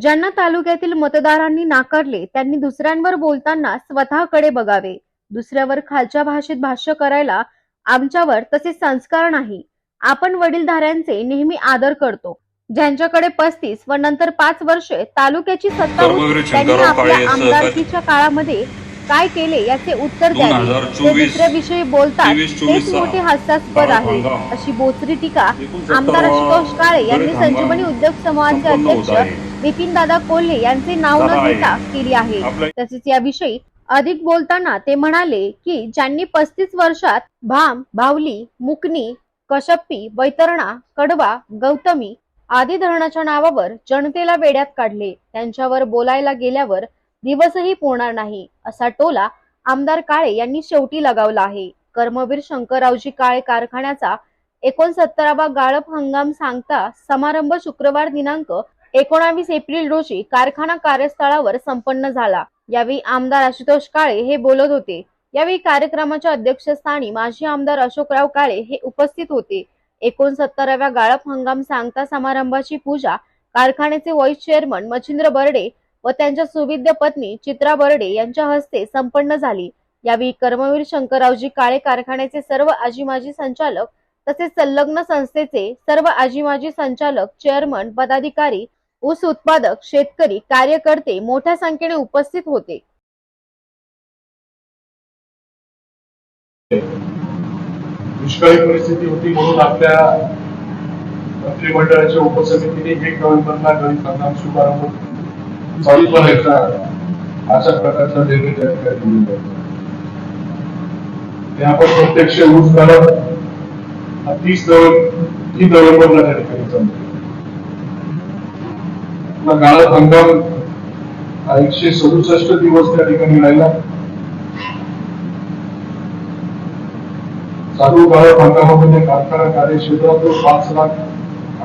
ज्यांना तालुक्यातील मतदारांनी नाकारले त्यांनी दुसऱ्यांवर बोलताना स्वतःकडे बघावे. दुसऱ्यावर खालच्या भाषेत भाष्य करायला आमच्यावर तसे संस्कार नाही. आपण वडीलधाऱ्यांचे नेहमी आदर करतो. ज्यांच्याकडे पस्तीस व नंतर पाच वर्षे तालुक्याची सत्ता त्यांनी आपल्या आमदारकीच्या काळामध्ये काय केले याचे उत्तर द्यावे ते 2024 दुसऱ्याविषयी बोलतात 23, तेच 24 मोठे हास्यास्पद आहे. अशी बोचरी टीका आमदार आशुतोष काळे यांनी संजीवनी उद्योग होत अध्यक्ष. विपिन दादा कोल्हे यांचे नाव न. घेता केली आहे तसेच याविषयी अधिक बोलताना ते म्हणाले की ज्यांनी पस्तीस वर्षात भाम भावली मुकनी कशप्पी बैतरणा कडवा गौतमी आदी धरणाच्या नावावर जनतेला वेड्यात काढले त्यांच्यावर बोलायला गेल्यावर दिवसही पुरणार नाही असा टोला आमदार काळे यांनी शेवटी लगावला आहे. कर्मवीर शंकररावजी काळे कारखान्याचा एकोणसत्तरावा गाळप हंगाम सांगता समारंभ शुक्रवार दिनांक एकोणावीस एप्रिल रोजी कारखाना कार्यस्थळावर संपन्न झाला. यावेळी आमदार आशुतोष काळे हे बोलत होते. यावेळी कार्यक्रमाच्या अध्यक्षस्थानी माजी आमदार अशोकराव काळे हे उपस्थित होते. एकोणसत्तराव्या गाळप हंगाम सांगता समारंभाची पूजा कारखान्याचे व्हाईस चेअरमन मच्छिंद्र बर्डे व त्यांच्या सुविद्य पत्नी चित्रा बर्डे यांच्या हस्ते संपन्न झाली. यावेळी कर्मवीर शंकररावजी काळे कारखान्याचे सर्व आजीमाजी संचालक तसेच संलग्न संस्थेचे सर्व आजीमाजी संचालक चेअरमन पदाधिकारी ऊस उत्पादक शेतकरी कार्यकर्ते मोठ्या संख्येने उपस्थित होते. दुष्काळी परिस्थिती होती म्हणून आपल्या मंत्रिमंडळाच्या उपसमितीने एक नोव्हेंबरला गरीब शुभारंभ चालू करायचा अशा प्रकारचा निर्णय त्या ठिकाणी ते आपण प्रत्यक्ष ऊस करत तीस नोव्हेंबर तीन नोव्हेंबरला त्या ठिकाणी चालू आपला हंगाम एकशे सदुसष्ट दिवस त्या ठिकाणी राहिला. चालू गाळप हंगामामध्ये कारखाना कार्यक्षेत्रातून पाच लाख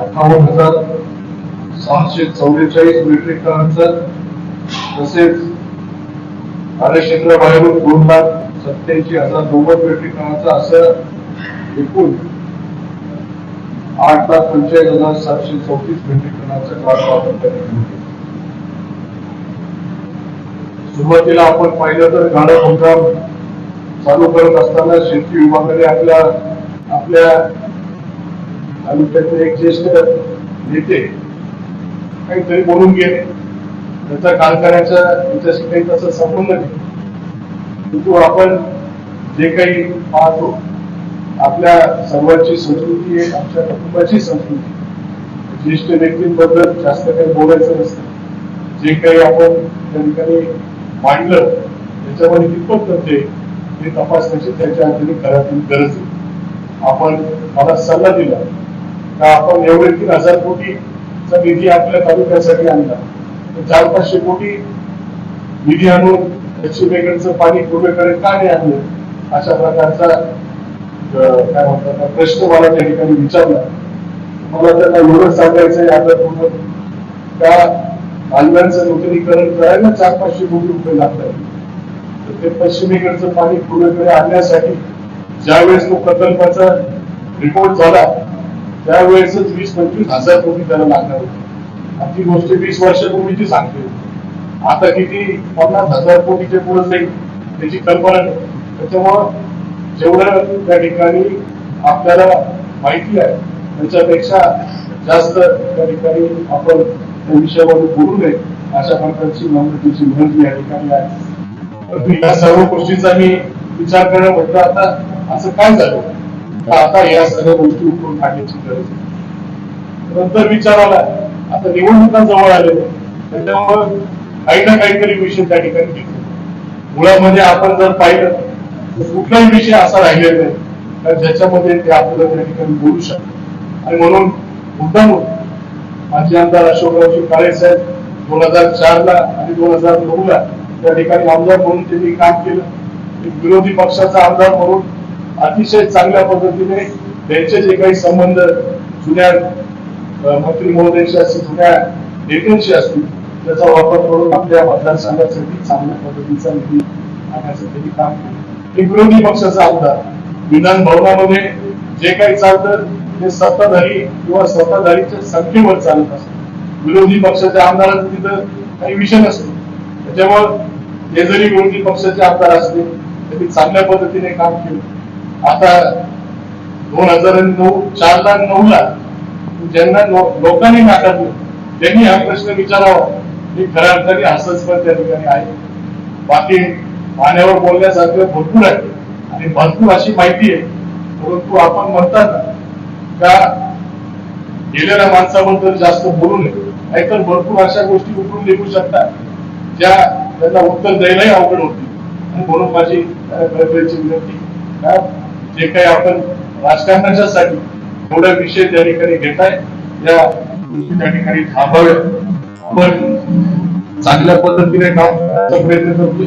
अठ्ठावन्न हजार पाचशे चौवेचाळीस मेट्रिक टनांचं तसेच कार्यक्षेत्राबाहेरून दोन लाख सत्याऐंशी हजार नव्वद मेट्रिक टनाचा असं एकूण आठ लाख पंचेचाळीस हजार सातशे चौतीस मेट्रिक टनाचा काळ वापर करण्यात सुरुवातीला आपण पाहिलं तर गाडा हंगाम चालू करत असताना शेती विभागाने आपल्या आपल्या तालुक्यातले एक ज्येष्ठ नेते काहीतरी बोलून गेले त्याचा कारखान्याच्या याच्याशी काही तसा संबंध नाही परंतु आपण जे काही पाहतो आपल्या सर्वांची संस्कृती आहे आमच्या कुटुंबाची संस्कृती ज्येष्ठ व्यक्तींबद्दल जास्त काही बोलायचं नसतं. जे काही आपण त्या ठिकाणी मांडलं त्याच्यामध्ये कितपत करते हे तपासण्याची त्याच्या अर्थाने घरातील गरज आहे. आपण मला सल्ला दिला का आपण एवढे तीन हजार कोटी निधी आपल्या तालुक्यासाठी आणला तर चार पाचशे कोटी निधी आणून पश्चिमेकडचं पाणी पूर्वेकडे का नाही आणलं? अशा प्रकारचा काय म्हणतात प्रश्न मला त्या ठिकाणी विचारला. मला त्यांना एवढंच सांगायचंय आहे आता पूर्ण त्या कालव्यांचं नूतनीकरण करायला चार पाचशे कोटी रुपये लागतात. तर ते पश्चिमेकडचं पाणी पूर्वेकडे आणण्यासाठी ज्यावेळेस तो प्रकल्पाचा रिपोर्ट झाला त्यावेळेसच वीस पंचवीस हजार कोटी त्याला लागणार होते. आणि ती गोष्ट वीस वर्षापूर्वीची सांगते. आता किती पन्नास हजार कोटीच्या पुढे जाईल त्याची कल्पना नाही. त्याच्यामुळं जेवढं त्या ठिकाणी आपल्याला माहिती आहे त्याच्यापेक्षा जास्त त्या ठिकाणी आपण त्या विषयावर बोलू नये अशा प्रकारची नम्रतेची विनंती या ठिकाणी आहे. या सर्व गोष्टीचा मी विचार करणं म्हटलं आता असं काय झालं? आता या सगळ्या गोष्टी उठून काढण्याची गरज नंतर विचार आला आता निवडणुका जवळ आले. त्याच्यामुळं काही ना काहीतरी विषय त्या ठिकाणी घेतले मुळामध्ये आपण जर पाहिलं तर कुठलाही विषय असा राहिलेला नाही ज्याच्यामध्ये ते आपल्याला त्या ठिकाणी बोलू शकतात आणि म्हणून मुद्दाम माजी आमदार अशोकरावजी काळे साहेब दोन हजार चार ला आणि दोन हजार नऊ ला त्या ठिकाणी आमदार म्हणून त्यांनी काम केलं. एक विरोधी पक्षाचा आमदार म्हणून अतिशय चांगल्या पद्धतीने त्यांचे जे काही संबंध जुन्या मंत्री महोदयांशी असतील जुन्या नेत्यांशी असतील त्याचा वापर करून आपल्या मतदारसंघासाठी चांगल्या पद्धतीचा निधी आणण्यासाठी काम केलं. एक विरोधी पक्षाचा आमदार विधान भवनामध्ये जे काही चालतं ते सत्ताधारी किंवा सत्ताधारीच्या संख्येवर चालत असतं. विरोधी पक्षाच्या आमदारांचं तिथं काही विषय नसतो. त्याच्यामुळं हे जरी विरोधी पक्षाचे आमदार असले तरी चांगल्या पद्धतीने काम केलं. आता दोन हजार नऊ चार ला नऊ ला ज्यांना लोकांनी नाकारलं त्यांनी हा प्रश्न विचारावा. हे खऱ्या अर्थाने असंच पण त्या ठिकाणी आहे. बाकी पाण्यावर बोलण्यासारखं भरपूर आहे. आणि भरपूर अशी माहिती आहे. परंतु आपण म्हणतात ना का गेलेल्या माणसाबद्दल जास्त बोलू नये. नाहीतर भरपूर अशा गोष्टी उकळून निघू शकतात ज्या त्यांना उत्तर द्यायलाही अवघड होती आणि म्हणून माझी विनंती जे काही आपण राजकारणाच्या साठी थोडा विषय त्या ठिकाणी घेताय या त्या ठिकाणी थांबाव्या आपण चांगल्या पद्धतीने काम करण्याचा प्रयत्न करतोय.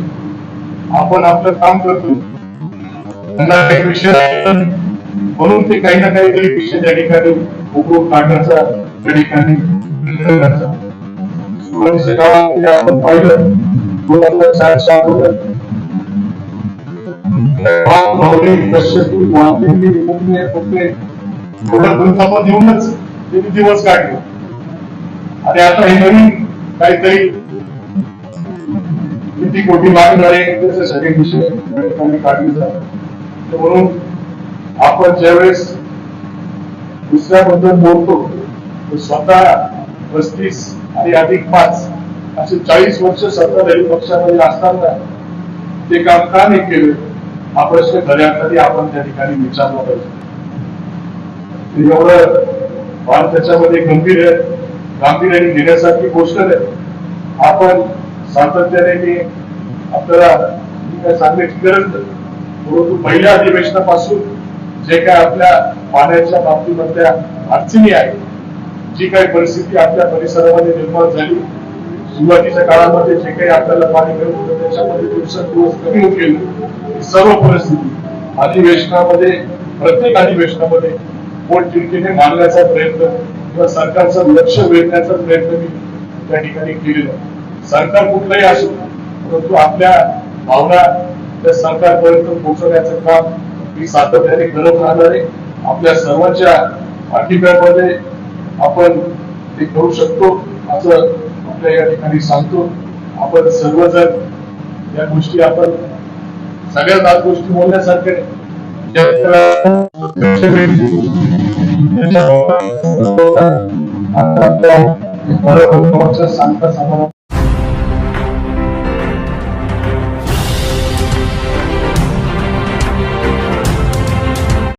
आपण आपलं काम करतो त्यांना काही विषय म्हणून ते काही ना काही विषय त्या ठिकाणी उपयोग काढण्याचा त्या ठिकाणी आपण पाहिलं. दोन हजार चारच्या अगोदर त्यांनी दिवस काढले. आणि आता हे नवीन काहीतरी किती कोटी मागणारे त्याच्यासाठी विषय काढले म्हणून आपण ज्यावेळेस दुसऱ्याबद्दल बोलतो तर स्वतः पस्तीस आणि अधिक पाच असे चाळीस वर्ष सत्ताधारी पक्षामध्ये असताना ते काम का नाही केलं? हा प्रश्न खऱ्या आपण त्या ठिकाणी विचारला पाहिजे एवढं फार त्याच्यामध्ये गंभीर आहे गांभीर्याने घेण्यासारखी गोष्ट नाही. आपण सातत्याने आपल्याला मी काय सांगण्याची गरज नाही. परंतु पहिल्या अधिवेशनापासून जे काय आपल्या पाण्याच्या बाबतीमधल्या अडचणी आहेत जी काही परिस्थिती आपल्या परिसरामध्ये निर्माण झाली सुरुवातीच्या काळामध्ये जे काही आपल्याला पाणी मिळत होतं त्याच्यामध्ये दिवसेंदिवस कमी होत गेलं. सर्व परिस्थिती. अधिवेशनामध्ये प्रत्येक अधिवेशनामध्ये पोटतिडकीने मांडण्याचा प्रयत्न किंवा सरकारचं लक्ष वेधण्याचा प्रयत्न मी त्या ठिकाणी केलेला सरकार कुठलंही असो परंतु आपल्या भावना त्या सरकारपर्यंत पोहोचवण्याचं काम मी सातत्याने करत राहणार आहे. आपल्या सर्वांच्या पाठिंब्यामध्ये आपण ते करू शकतो असं आपल्या या ठिकाणी सांगतो. आपण सर्वजण या गोष्टी आपण सगळ्याच आज गोष्टी बोलण्यासारख्या सांगता समाधान